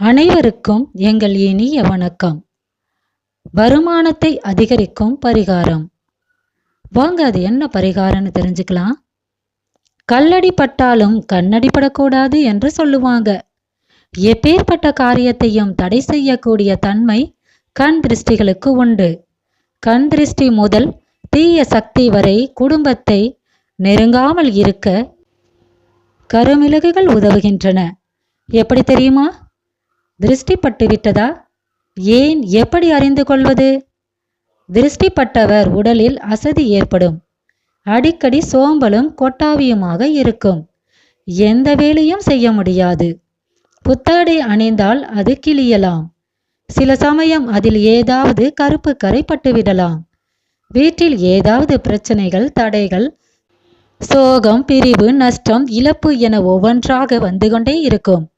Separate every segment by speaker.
Speaker 1: அனைவருக்கும் எங்கள் இனிய வணக்கம். வருமானத்தை அதிகரிக்கும் பரிகாரம். வாங்க அது என்ன பரிகாரம்னு தெரிஞ்சுக்கலாம். கல்லடி பட்டாலும் கண்ணடி படக்கூடாது என்று சொல்லுவாங்க. எப்பேற்பட்ட காரியத்தையும் தடை செய்யக்கூடிய தன்மை கண் திருஷ்டிகளுக்கு உண்டு. கண் திருஷ்டி முதல் தீய சக்தி வரை குடும்பத்தை நெருங்காமல் இருக்க கருமிளகுகள் உதவுகின்றன. எப்படி தெரியுமா? திருஷ்டிப்பட்டு விட்டதா ஏன் எப்படி அறிந்து கொள்வது? திருஷ்டிப்பட்டவர் உடலில் அசதி ஏற்படும். அடிக்கடி சோம்பலும் கொட்டாவியுமாக இருக்கும். எந்த வேலையும் செய்ய முடியாது. புத்தாடை அணிந்தால் அது கிளியலாம் சில சமயம் அதில் ஏதாவது கருப்பு கரை பட்டுவிடலாம். வீட்டில் ஏதாவது பிரச்சனைகள் தடைகள் சோகம் பிரிவு நஷ்டம் இழப்பு என ஒவ்வொன்றாக வந்து கொண்டே இருக்கும்.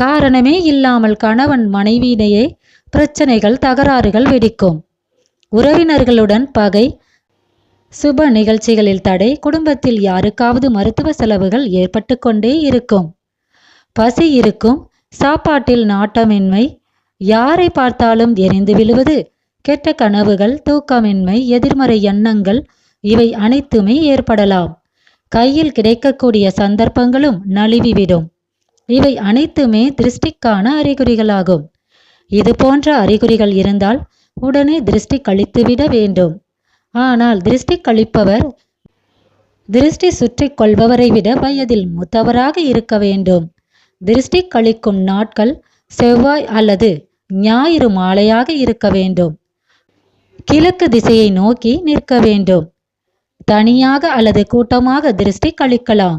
Speaker 1: காரணமே இல்லாமல் கணவன் மனைவியிடையே பிரச்சனைகள் தகராறுகள் வெடிக்கும். உறவினர்களுடன் பகை சுப நிகழ்ச்சிகளில் தடை குடும்பத்தில் யாருக்காவது மருத்துவ செலவுகள் ஏற்பட்டு கொண்டே இருக்கும். பசி இருக்கும் சாப்பாட்டில் நாட்டமின்மை யாரை பார்த்தாலும் எரிந்து விழுவது கெட்ட கனவுகள் தூக்கமின்மை எதிர்மறை எண்ணங்கள் இவை அனைத்துமே ஏற்படலாம். கையில் கிடைக்கக்கூடிய சந்தர்ப்பங்களும் நழுவிவிடும். இவை அனைத்துமே திருஷ்டிக்கான அறிகுறிகளாகும். இது போன்ற அறிகுறிகள் இருந்தால் உடனே திருஷ்டி கழித்துவிட வேண்டும். ஆனால் திருஷ்டி கழிப்பவர் திருஷ்டி சுற்றி கொள்பவரை விட வயதில் மூத்தவராக இருக்க வேண்டும். திருஷ்டி கழிக்கும் நாட்கள் செவ்வாய் அல்லது ஞாயிறு மாலையாக இருக்க வேண்டும். கிழக்கு திசையை நோக்கி நிற்க வேண்டும். தனியாக அல்லது கூட்டமாக திருஷ்டி கழிக்கலாம்.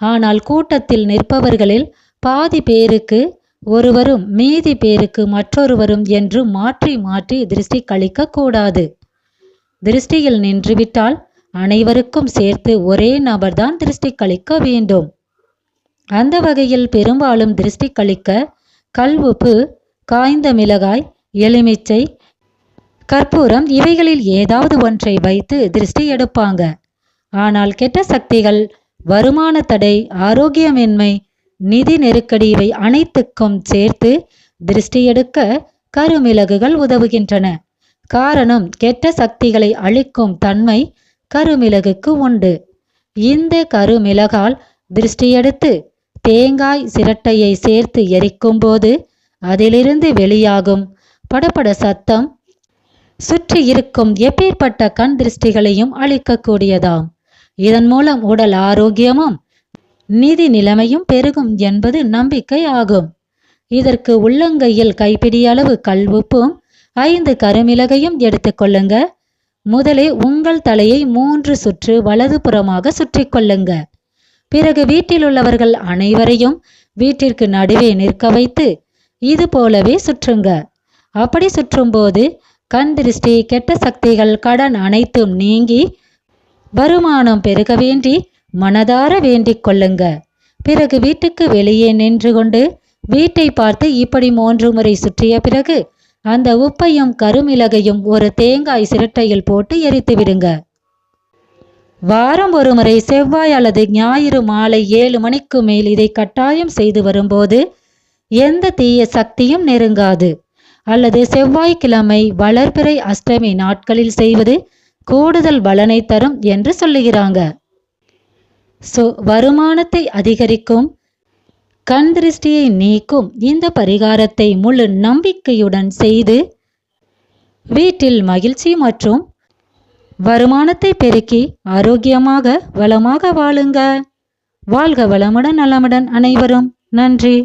Speaker 1: ஆனால் கூட்டத்தில் நிற்பவர்களில் பாதி பேருக்கு ஒருவரும் மீதி பேருக்கு மற்றொருவரும் என்று மாற்றி மாற்றி திருஷ்டி கழிக்க கூடாது. திருஷ்டியில் நின்றுவிட்டால் அனைவருக்கும் சேர்த்து ஒரே நபர்தான் திருஷ்டி கழிக்க வேண்டும். அந்த வகையில் பெரும்பாலும் திருஷ்டி கழிக்க கல் உப்பு காய்ந்த மிளகாய் எலுமிச்சை கற்பூரம் இவைகளில் ஏதாவது ஒன்றை வைத்து திருஷ்டி எடுப்பாங்க. ஆனால் கெட்ட சக்திகள் வருமான தடை ஆரோக்கியமின்மை நிதி நெருக்கடி இவை அனைத்துக்கும் சேர்த்து திருஷ்டி எடுக்க கருமிளகுகள் உதவுகின்றன. காரணம் கெட்ட சக்திகளை அழிக்கும் தன்மை கருமிளகுக்கு உண்டு. இந்த கருமிளகால் திருஷ்டி எடுத்து தேங்காய் சிரட்டையை சேர்த்து எரிக்கும் போது அதிலிருந்து வெளியாகும் படபட சத்தம் சுற்றி இருக்கும் எப்பேற்பட்ட கண் திருஷ்டிகளையும் அழிக்கக்கூடியதாம். இதன் மூலம் உடல் ஆரோக்கியமும் நிதி நிலைமையும் பெருகும் என்பது நம்பிக்கை ஆகும். இதற்கு உள்ளங்கையில் கைப்பிடியளவு கல்வுப்பும் ஐந்து கருமிளகையும் எடுத்துக்கொள்ளுங்க முதலே உங்கள் தலையை மூன்று சுற்று வலதுபுறமாக சுற்றி கொள்ளுங்க. பிறகு வீட்டில் உள்ளவர்கள் அனைவரையும் வீட்டிற்கு நடுவே நிற்க வைத்து இது போலவே சுற்றுங்க. அப்படி சுற்றும்போது கண் திருஷ்டி கெட்ட சக்திகள் கடன் அனைத்தும் நீங்கி வருமானம் பெருக வேண்டி மனதார வேண்டிக் கொள்ளுங்க. பிறகு வீட்டுக்கு வெளியே நின்று கொண்டு வீட்டை பார்த்து இப்படி மூன்று முறை சுற்றிய பிறகு அந்த உப்பையும் கருமிளகையும் ஒரு தேங்காய் சிரட்டையில் போட்டு எரித்து விடுங்க. வாரம் ஒரு முறை செவ்வாய் அல்லது ஞாயிறு மாலை ஏழு மணிக்கு மேல் இதை கட்டாயம் செய்து வரும்போது எந்த தீய சக்தியும் நெருங்காது. அல்லது செவ்வாய்க்கிழமை வளர்பிறை அஷ்டமி நாட்களில் செய்வது கூடுதல் பலனை தரும் என்று சொல்லுகிறாங்க. ஸோ வருமானத்தை அதிகரிக்கும் கண் திருஷ்டியை நீக்கும் இந்த பரிகாரத்தை முழு நம்பிக்கையுடன் செய்து வீட்டில் மகிழ்ச்சி மற்றும் வருமானத்தை பெருக்கி ஆரோக்கியமாக வளமாக வாழுங்க. வாழ்க வளமுடன் நலமுடன் அனைவரும். நன்றி.